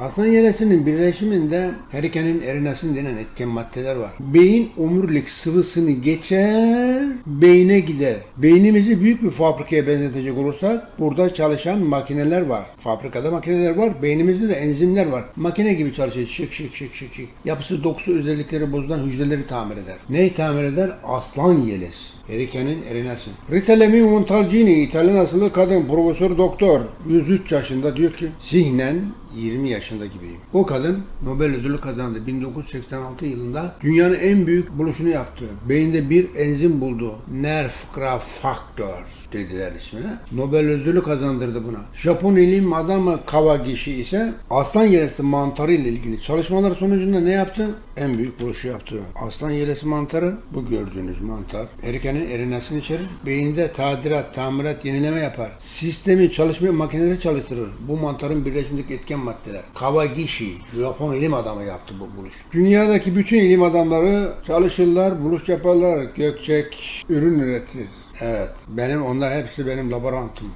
Aslan yelesinin birleşiminde herikenin erinasın denen etken maddeler var. Beyin omurilik sıvısını geçer, beyne gider. Beynimizi büyük bir fabrikaya benzetecek olursak burada çalışan makineler var. Fabrikada makineler var. Beynimizde de enzimler var. Makine gibi çalışıyor. Şık şık şık şık şık. Yapısı dokusu özellikleri bozulan hücreleri tamir eder. Neyi tamir eder? Aslan yelesi. Erike'nin erinası. Rita Levi Montalcini, İtalyan asıllı kadın, profesör doktor, 103 yaşında diyor ki, zihnen 20 yaşında gibiyim. O kadın Nobel ödülü kazandı 1986 yılında. Dünyanın en büyük buluşunu yaptı. Beyinde bir enzim buldu. Nerve growth factor dediler ismine. Nobel ödülü kazandırdı buna. Japon ilim adamı Kawagishi ise aslan yelesi mantarı ile ilgili çalışmalar sonucunda ne yaptı? En büyük buluşu yaptı. Aslan yelesi mantarı bu gördüğünüz mantar. Erikenin erinasını içerir. Beyinde tadilat, tamirat, yenileme yapar. Sistemi çalışmaya makineleri çalıştırır. Bu mantarın birleşimindeki etken maddeler. Kawagishi, Japon ilim adamı yaptı bu buluş. Dünyadaki bütün ilim adamları çalışırlar, buluş yaparlar, gökçek, ürün üretir. Evet, benim onlar hepsi benim laborantım.